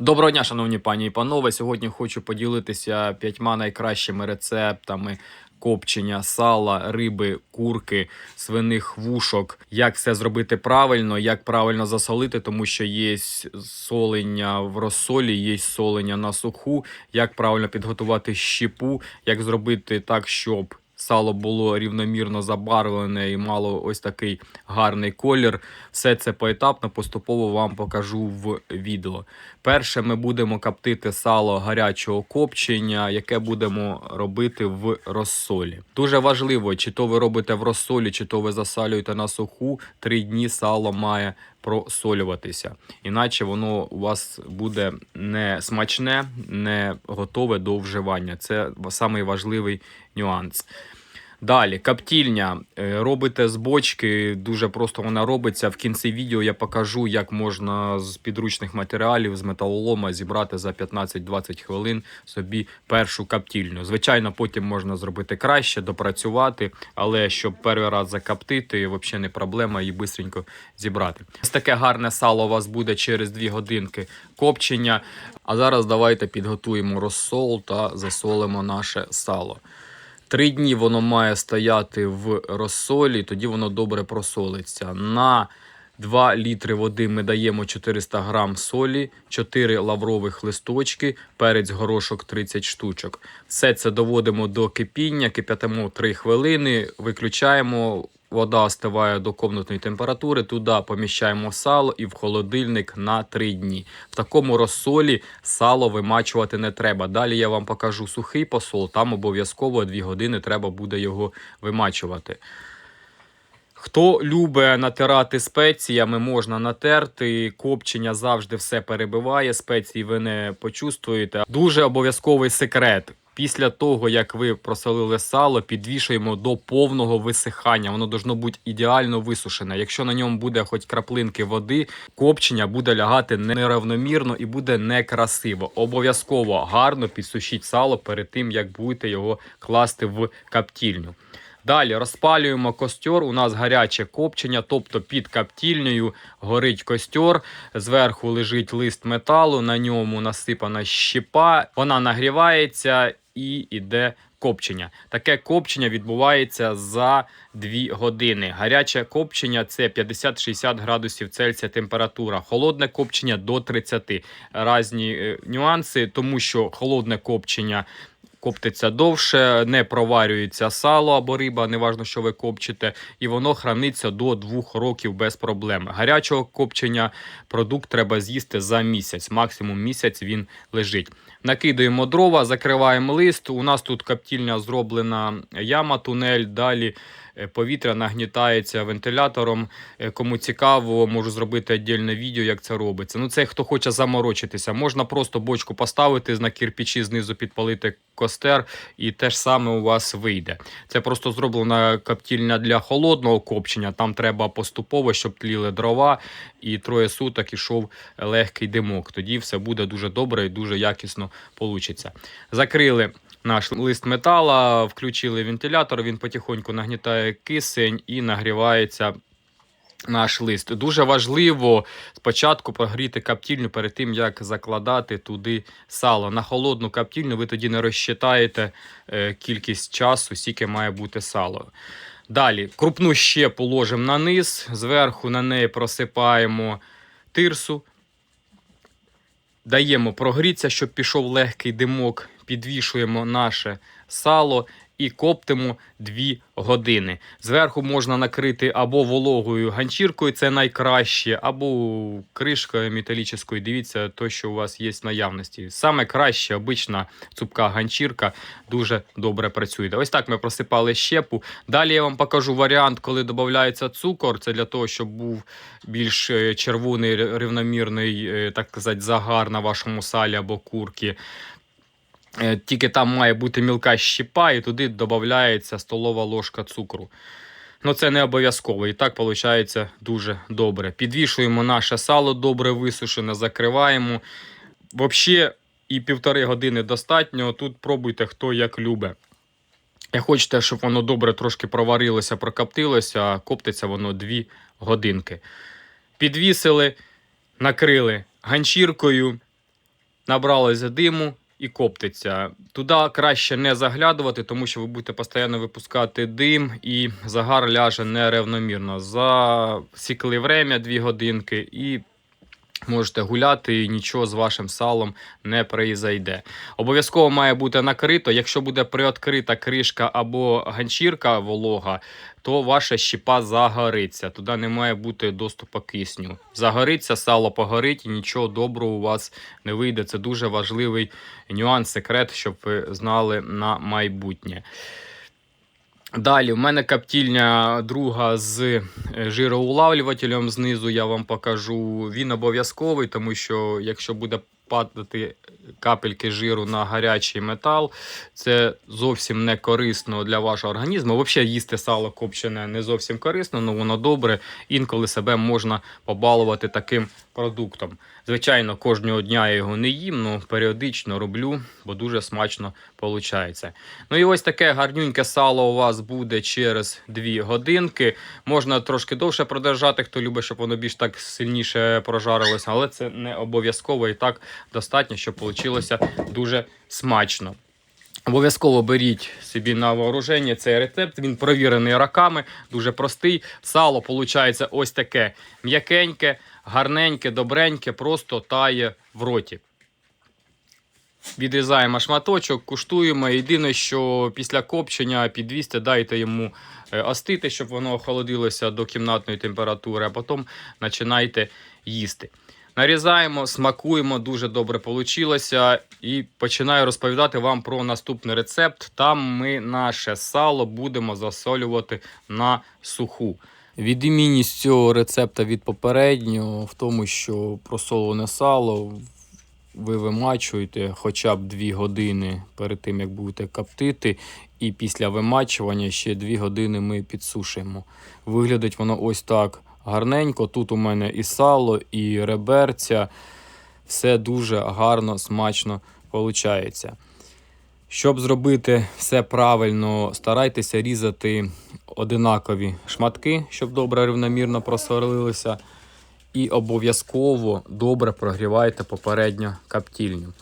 Доброго дня, шановні пані і панове. Сьогодні хочу поділитися п'ятьма найкращими рецептами копчення сала, риби, курки, свиних вушок. Як все зробити правильно, як правильно засолити, тому що є солення в розсолі, є солення на суху, як правильно підготувати щепу, як зробити так, щоб сало було рівномірно забарвлене і мало ось такий гарний колір. Все це поетапно, поступово вам покажу в відео. Перше, ми будемо коптити сало гарячого копчення, яке будемо робити в розсолі. Дуже важливо, чи то ви робите в розсолі, чи то ви засалюєте на суху. Три дні сало має просолюватися. Іначе воно у вас буде не смачне, не готове до вживання. Це самий важливий нюанс. Далі, каптільня. Е, Робите з бочки, дуже просто вона робиться. В кінці відео я покажу, як можна з підручних матеріалів, з металолома зібрати за 15-20 хвилин собі першу каптільню. Звичайно, потім можна зробити краще, допрацювати, але щоб перший раз закаптити, взагалі не проблема і швидко зібрати. Ось таке гарне сало у вас буде через 2 годинки копчення. А зараз давайте підготуємо розсол та засолимо наше сало. Три дні воно має стояти в розсолі, тоді воно добре просолиться. На 2 літри води ми даємо 400 грам солі, 4 лаврових листочки, перець горошок 30 штучок. Все це доводимо до кипіння, кип'ятимо 3 хвилини, виключаємо. Вода остиває до комнатної температури, туди поміщаємо сало і в холодильник на 3 дні. В такому розсолі сало вимачувати не треба. Далі я вам покажу сухий посол, там обов'язково 2 години треба буде його вимачувати. Хто любить натирати спеціями, можна натерти. Копчення завжди все перебиває. Спеції ви не почувствуєте. Дуже обов'язковий секрет. Після того, як ви просолили сало, підвішуємо до повного висихання. Воно должно бути ідеально висушене. Якщо на ньому буде хоч краплинки води, копчення буде лягати неравномірно і буде некрасиво. Обов'язково гарно підсушіть сало перед тим, як будете його класти в каптільню. Далі розпалюємо костер. У нас гаряче копчення, тобто під каптільнею горить костер. Зверху лежить лист металу, на ньому насипана щепа, вона нагрівається і йде копчення. Таке копчення відбувається за 2 години. Гаряче копчення це 50-60 градусів Цельсія температура. Холодне копчення до 30. Разні е, нюанси, тому що холодне копчення. Коптиться довше, не проварюється сало або риба, неважно, що ви копчите, і воно храниться до 2 років без проблем. Гарячого копчення продукт треба з'їсти за місяць, максимум місяць він лежить. Накидаємо дрова, закриваємо лист. У нас тут коптільня зроблена яма, тунель. Далі е, повітря нагнітається вентилятором. Е, Кому цікаво, можу зробити віддільне відео, як це робиться. Ну, це хто хоче заморочитися. Можна просто бочку поставити на кирпичі, знизу підпалити костер, і те ж саме у вас вийде. Це просто зроблена коптільня для холодного копчення. Там треба поступово, щоб тліли дрова, і троє суток ішов легкий димок. Тоді все буде дуже добре і дуже якісно получиться. Закрили. Наш лист метала, включили вентилятор, він потихоньку нагнітає кисень і нагрівається наш лист. Дуже важливо спочатку прогріти каптільню перед тим, як закладати туди сало. На холодну каптільню ви тоді не розчитаєте е, кількість часу, скільки має бути сало. Далі, крупну ще положимо на низ, зверху на неї просипаємо тирсу. Даємо прогрітися, щоб пішов легкий димок, підвішуємо наше сало і коптимо 2 години. Зверху можна накрити або вологою ганчіркою, це найкраще, або кришкою металічною. Дивіться, то, що у вас є в наявності. Саме краще, обична цупка ганчірка дуже добре працює. Ось так ми просипали щепу. Далі я вам покажу варіант, коли додається цукор. Це для того, щоб був більш е, червоний рівномірний, е, так сказати, загар на вашому салі або курки. Е, Тільки там має бути мілка щепа, і туди додається столова ложка цукру. Ну це не обов'язково. І так виходить дуже добре. Підвішуємо наше сало добре висушене, закриваємо. Взагалі, і півтори години достатньо. Тут пробуйте, хто як любить. Як хочете, щоб воно добре трошки проварилося, прокоптилося, а коптиться воно 2 годинки. Підвісили, накрили ганчіркою. набралося диму і коптиться. Туди краще не заглядувати, тому що ви будете постійно випускати дим і загар ляже нерівномірно. Засікли время 2 годинки і можете гуляти, і нічого з вашим салом не произойде. Обов'язково має бути накрито. Якщо буде приоткрита кришка або ганчірка волога, то ваша щіпа загориться. Туди не має бути доступу кисню. Загориться, сало погорить і нічого доброго у вас не вийде. Це дуже важливий нюанс, секрет, щоб ви знали на майбутнє. Далі, в мене каптільня друга з е, жироулавлювателем знизу я вам покажу. Він обов'язковий, тому що якщо буде падати капельки жиру на гарячий метал, це зовсім не корисно для вашого організму. Взагалі їсти сало копчене не зовсім корисно, але воно добре. Інколи себе можна побалувати таким продуктом. Звичайно, кожного дня я його не їм, але періодично роблю, бо дуже смачно виходить. Ну і ось таке гарнюньке сало у вас буде через 2 годинки. Можна трошки довше продержати, хто любить, щоб воно більш так сильніше прожарилося, але це не обов'язково і так достатньо, щоб вийшло дуже смачно. Обов'язково беріть собі на вооруження цей рецепт. Він провірений роками, дуже простий. Сало виходить ось таке м'якеньке, гарненьке, добреньке, просто тає в роті. Відрізаємо шматочок, куштуємо. Єдине, що після копчення підвісти, дайте йому е, остити, щоб воно охолодилося до кімнатної температури, а потім починайте їсти. Нарізаємо, смакуємо, дуже добре вийшло. І починаю розповідати вам про наступний рецепт. Там ми наше сало будемо засолювати на суху. Відмінність цього рецепта від попереднього в тому, що просолене сало ви вимачуєте хоча б 2 години перед тим, як будете коптити, і після вимачування ще 2 години ми підсушуємо. Виглядить воно ось так гарненько. Тут у мене і сало, і реберця. Все дуже гарно, смачно виходить. Щоб зробити все правильно, старайтеся різати одинакові шматки, щоб добре рівномірно просверлилися. І обов'язково добре прогрівайте попередньо каптільню.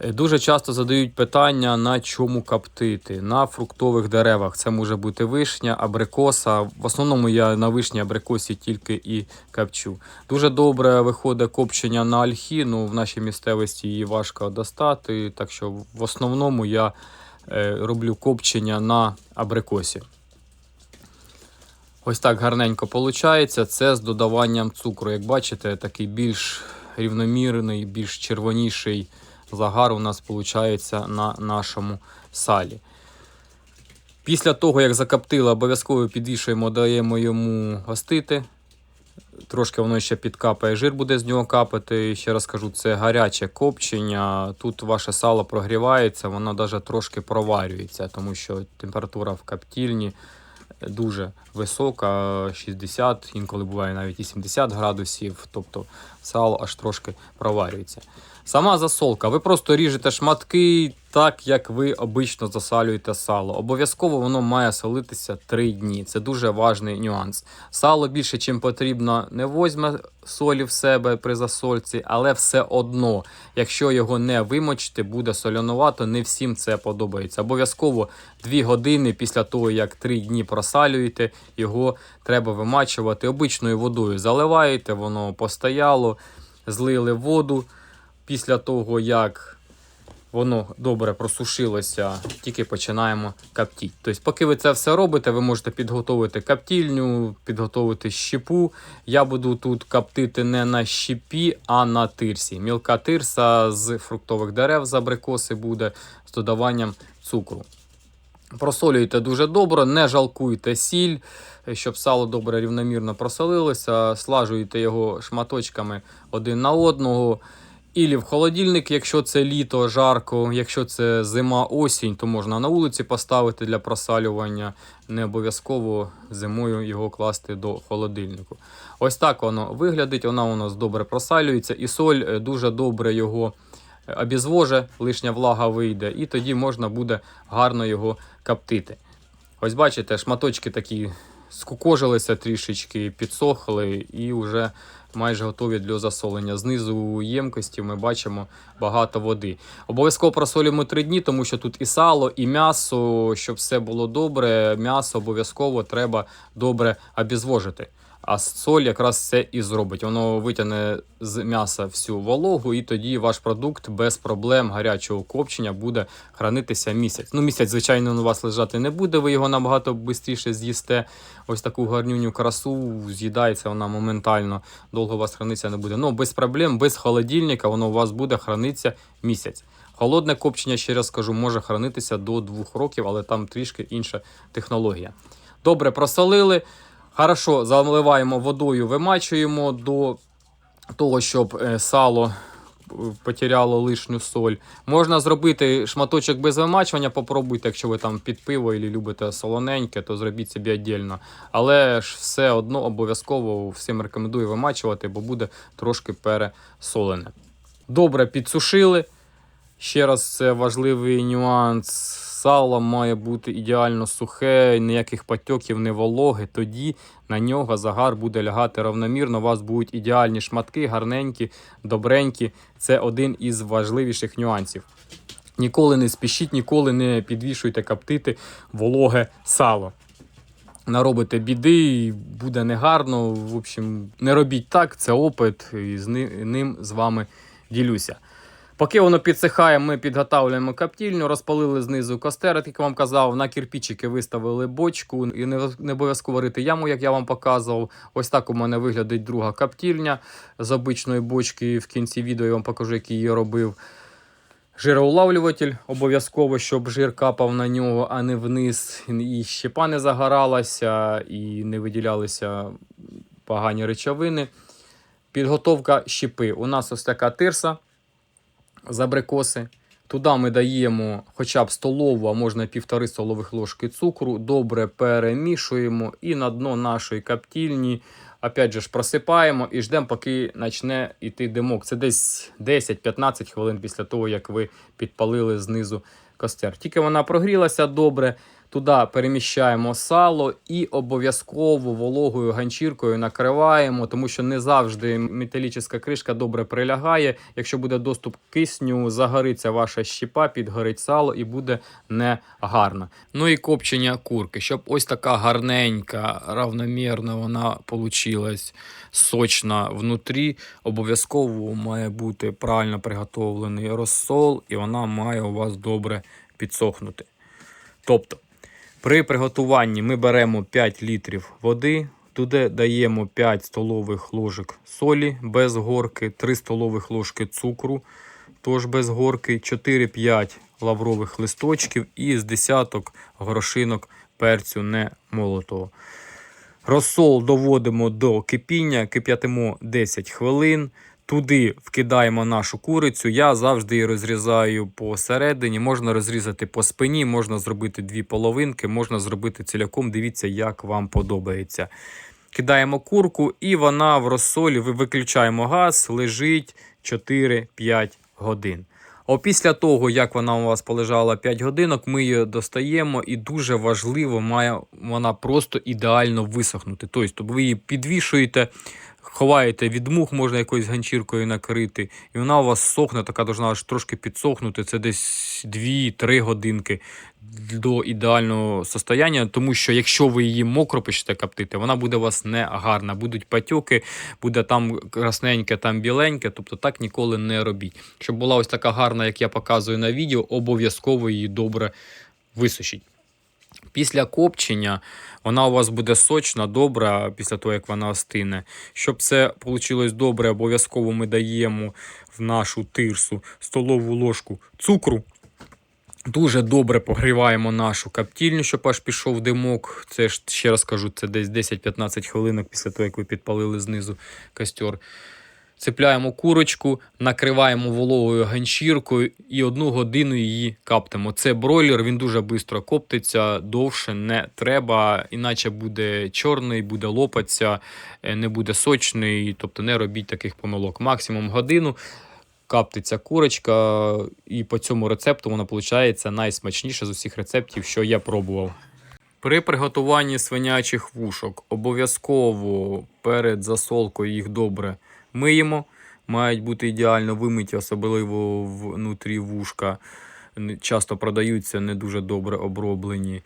Е, Дуже часто задають питання, на чому коптити. На фруктових деревах. Це може бути вишня, абрикоса. В основному я на вишні абрикосі тільки і копчу. Дуже добре виходить копчення на ольхі, ну в нашій місцевості її важко достати. Так що в основному я е, роблю копчення на абрикосі. Ось так гарненько виходить. Це з додаванням цукру. Як бачите, такий більш рівномірний, більш червоніший загар у нас виходить на нашому салі. Після того, як закоптили, обов'язково підвішуємо, даємо йому гостити. Трошки воно ще підкапає, жир буде з нього капати. І Ще раз кажу, це гаряче копчення. Тут ваше сало прогрівається, воно навіть трошки проварюється, тому що температура в коптільні дуже висока, 60, інколи буває навіть і 70 градусів, тобто сало аж трошки проварюється. Сама засолка. Ви просто ріжете шматки так, як ви обично засалюєте сало. Обов'язково воно має солитися 3 дні. Це дуже важний нюанс. Сало більше, чим потрібно, не возьме солі в себе при засольці, але все одно, якщо його не вимочити, буде солянувато. Не всім це подобається. Обов'язково 2 години після того, як 3 дні просалюєте, його треба вимачувати. Обичною водою заливаєте, воно постояло, злили воду. Після того, як воно добре просушилося, тільки починаємо коптити. Тобто, поки ви це все робите, ви можете підготувати коптільню, підготувати щепу. Я буду тут коптити не на щепі, а на тирсі. Мілка тирса з фруктових дерев з абрикоси буде з додаванням цукру. Просолюйте дуже добре, не жалкуйте сіль, щоб сало добре рівномірно просолилося, слажуйте його шматочками один на одного. Ілі в холодильник, якщо це літо, жарко, якщо це зима, осінь, то можна на вулиці поставити для просалювання. Не обов'язково зимою його класти до холодильнику. Ось так воно виглядить, вона у нас добре просалюється, і соль е, дуже добре його е, обізвоже, лишня влага вийде, і тоді можна буде гарно його коптити. Ось бачите, шматочки такі скукожилися трішечки, підсохли і вже майже готові для засолення. Знизу ємкості ми бачимо багато води. Обов'язково просолюємо 3 дні, тому що тут і сало, і м'ясо, щоб все було добре. М'ясо обов'язково треба добре обезвожити. А соль якраз це і зробить. Воно витягне з м'яса всю вологу, і тоді ваш продукт без проблем гарячого копчення буде хранитися місяць. Ну, місяць, звичайно, у вас лежати не буде, ви його набагато швидше з'їсте. Ось таку гарнюню красу з'їдається вона моментально, довго у вас храниться не буде. Ну, без проблем, без холодильника, воно у вас буде хранитися місяць. Холодне копчення, ще раз скажу, може хранитися до 2 років, але там трішки інша технологія. Добре, просолили. Хорошо, заливаємо водою, вимачуємо до того, щоб е, сало е, потеряло лишню соль. Можна зробити шматочок без вимачування, попробуйте, якщо ви там під пиво і любите солоненьке, то зробіть собі віддільно. Але ж все одно обов'язково всім рекомендую вимачувати, бо буде трошки пересолене. Добре, підсушили. Ще раз, це важливий нюанс. Сало має бути ідеально сухе, ніяких патьоків, не вологи. Тоді на нього загар буде лягати равномірно. У вас будуть ідеальні шматки, гарненькі, добренькі. Це один із важливіших нюансів. Ніколи не спішіть, ніколи не підвішуйте коптити вологе сало. Наробите біди, буде негарно. В общем, не робіть так, це опит, і з ним з вами ділюся. Поки воно підсихає, ми підготовлюємо коптільню, розпалили знизу костер, як вам казав, на кирпичики виставили бочку і не, обов'язково рити яму, як я вам показував. Ось так у мене виглядить друга коптільня з обичної бочки. В кінці відео я вам покажу, як її робив. Жироулавлюватель обов'язково, щоб жир капав на нього, а не вниз. І щепа не загоралася, і не виділялися погані речовини. Підготовка щепи. У нас ось така тирса з абрикоси. Туди ми даємо хоча б столову, а можна півтори столових ложки цукру. Добре перемішуємо і на дно нашої каптільні опять же ж просипаємо і ждемо, поки почне йти димок. Це десь 10-15 хвилин після того, як ви підпалили знизу костер. Тільки вона прогрілася добре. Туди переміщаємо сало і обов'язково вологою ганчіркою накриваємо, тому що не завжди металічна кришка добре прилягає. Якщо буде доступ к кисню, загориться ваша щепа, підгорить сало і буде негарно. Ну і копчення курки, щоб ось така гарненька, равномірна вона получилась сочна внутрі. Обов'язково має бути правильно приготовлений розсол, і вона має у вас добре підсохнути. Тобто, при приготуванні ми беремо 5 літрів води, туди даємо 5 столових ложок солі без горки, 3 столових ложки цукру, теж без горки, 4-5 лаврових листочків і з десяток горошинок перцю не молотого. Розсол доводимо до кипіння, кип'ятимо 10 хвилин. Туди вкидаємо нашу курицю. Я завжди її розрізаю посередині. Можна розрізати по спині, можна зробити дві половинки, можна зробити ціляком. Дивіться, як вам подобається. Кидаємо курку, і вона в розсолі. Ви виключаємо газ, лежить 4-5 годин. А після того, як вона у вас полежала 5 годинок, ми її достаємо, і дуже важливо, має вона просто ідеально висохнути. Тобто ви її підвішуєте, ховаєте від мух, можна якоюсь ганчіркою накрити, і вона у вас сохне, така должна аж трошки підсохнути. Це десь 2-3 годинки до ідеального состояння, тому що якщо ви її мокро почнете коптити, вона буде у вас не гарна. Будуть патьоки, буде там красненьке, там біленьке, тобто так ніколи не робіть. Щоб була ось така гарна, як я показую на відео, обов'язково її добре висушіть. Після копчення вона у вас буде сочна, добра після того, як вона остине. Щоб це вийшло добре, обов'язково ми даємо в нашу тирсу столову ложку цукру. Дуже добре погріваємо нашу каптільню, щоб аж пішов димок. Це ще раз кажу, це десь 10-15 хвилинок після того, як ви підпалили знизу костер. Цепляємо курочку, накриваємо вологою ганчіркою і одну годину її каптимо. Це бройлер, він дуже швидко коптиться, довше не треба, іначе буде чорний, буде лопатися, е, не буде сочний, тобто не робіть таких помилок. Максимум годину каптиться курочка, і по цьому рецепту вона виходить найсмачніша з усіх рецептів, що я пробував. При приготуванні свинячих вушок обов'язково перед засолкою їх добре миємо. Мають бути ідеально вимиті, особливо внутрі вушка. Часто продаються не дуже добре оброблені.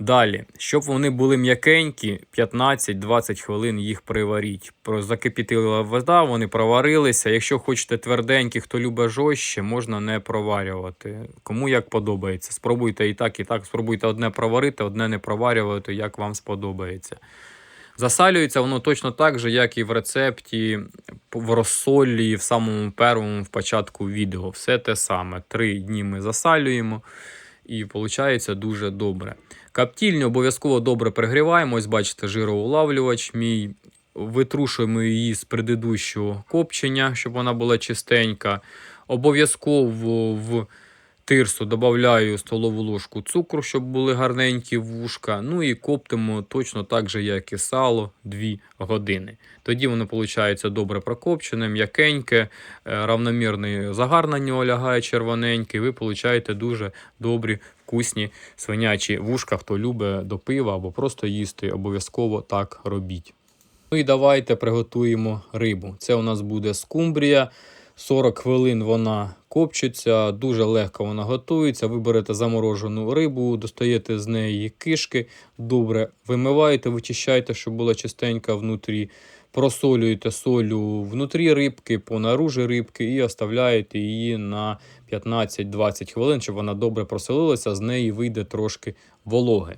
Далі, щоб вони були м'якенькі, 15-20 хвилин їх приваріть. Закипітила вода, вони проварилися. Якщо хочете тверденькі, хто любить жорстче, можна не проварювати. Кому як подобається. Спробуйте і так, і так. Спробуйте одне проварити, одне не проварювати, як вам сподобається. Засалюється воно точно так же, як і в рецепті, в розсолі, в самому першому в початку відео. Все те саме. Три дні ми засалюємо і виходить дуже добре. Каптільню обов'язково добре пригріваємо. Ось бачите, жироулавлювач мій. Витрушуємо її з предыдущого копчення, щоб вона була чистенька. Обов'язково в тирсу додаю столову ложку цукру, щоб були гарненькі вушка. Ну і коптимо точно так же, як і сало, 2 години. Тоді воно виходить добре прокопчене, м'якеньке, е, равномірний загар на нього лягає червоненький. Ви получаєте дуже добрі, вкусні свинячі вушка. Хто любить до пива або просто їсти, обов'язково так робіть. Ну і давайте приготуємо рибу. Це у нас буде скумбрія. 40 хвилин вона копчиться, дуже легко вона готується. Ви берете заморожену рибу, достаєте з неї кишки, добре вимиваєте, вичищаєте, щоб була чистенька внутрі. Просолюєте солю внутрі рибки, по наружі рибки і оставляєте її на 15-20 хвилин, щоб вона добре просолилася, з неї вийде трошки вологи.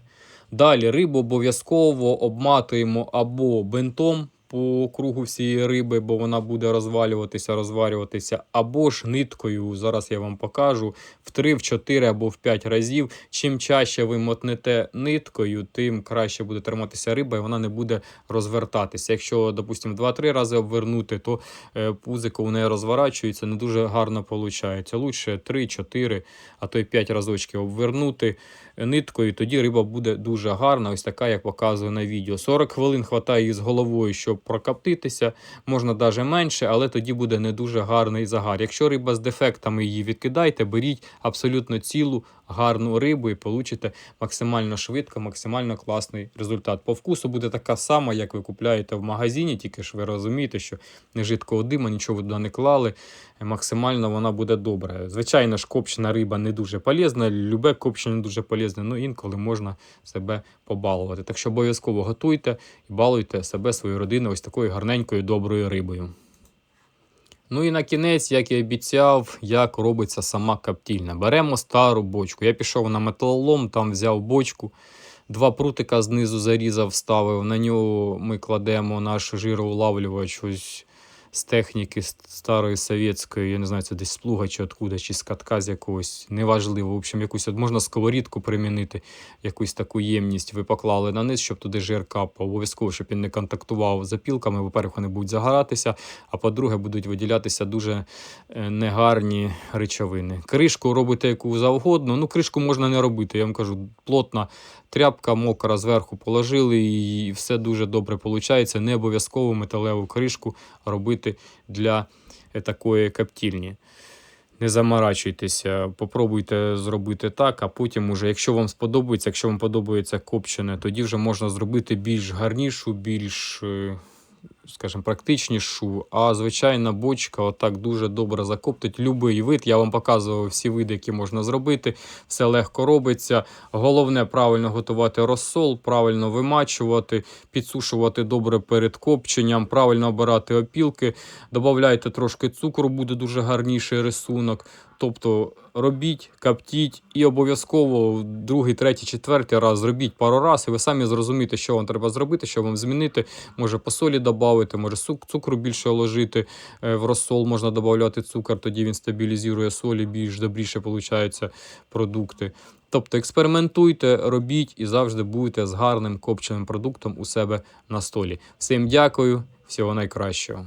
Далі рибу обов'язково обматуємо або бинтом по кругу всієї риби, бо вона буде розвалюватися, розварюватися, або ж ниткою. Зараз я вам покажу в 3, в 4 або в 5 разів. Чим чаще ви мотнете ниткою, тим краще буде триматися риба і вона не буде розвертатися. Якщо, допустимо, 2-3 рази обвернути, то е, пузико у неї розворачується, не дуже гарно виходить. Лучше 3-4, а то й 5 разочків обвернути ниткою, тоді риба буде дуже гарна, ось така, як показує на відео. 40 хвилин хватає з головою, щоб прокоптитися, можна навіть менше, але тоді буде не дуже гарний загар. Якщо риба з дефектами її відкидайте, беріть абсолютно цілу гарну рибу і получите максимально швидко, максимально класний результат. По вкусу буде така сама, як ви купляєте в магазині, тільки ж ви розумієте, що не жидкого дима, нічого туди не клали. Максимально вона буде добра. Звичайно ж, копчена риба не дуже полезна, любе копчення не дуже полезне, ну інколи можна себе побалувати. Так що обов'язково готуйте і балуйте себе, свою родину ось такою гарненькою доброю рибою. Ну і на кінець, як і обіцяв, як робиться сама каптільня. Беремо стару бочку. Я пішов на металолом, там взяв бочку, два прутика знизу зарізав, вставив. На нього ми кладемо наш жироулавлювач ось з техніки старої совєтської, я не знаю, це десь з плуга чи откуда, чи з катка з якогось, неважливо. В общем, якусь от можна сковорідку примінити, якусь таку ємність ви поклали на низ, щоб туди жир капав. Обов'язково, щоб він не контактував з опілками. По-перше, вони будуть загоратися, а по-друге, будуть виділятися дуже е, негарні речовини. Кришку робите яку завгодно. Ну, кришку можна не робити. Я вам кажу, плотна тряпка мокра зверху положили, і все дуже добре виходить. Не обов'язково металеву кришку робити для е, такої каптільні. Не заморачуйтеся, попробуйте зробити так, а потім, уже, якщо вам сподобається, якщо вам подобається копчене, тоді вже можна зробити більш гарнішу, більш, е, скажімо, практичнішу. А звичайна бочка отак дуже добре закоптить любий вид. Я вам показував всі види, які можна зробити. Все легко робиться. Головне правильно готувати розсол, правильно вимачувати, підсушувати добре перед копченням, правильно обирати опілки. Добавляйте трошки цукру, буде дуже гарніший рисунок. Тобто робіть, каптіть і обов'язково другий, третій, четвертий раз зробіть пару разів, і ви самі зрозумієте, що вам треба зробити, що вам змінити. Може по солі додати, може цукру більше вложити е, в розсол, можна додати цукор, тоді він стабілізує солі, більш добріше получаються продукти. Тобто експериментуйте, робіть і завжди будете з гарним копченим продуктом у себе на столі. Всім дякую, всього найкращого.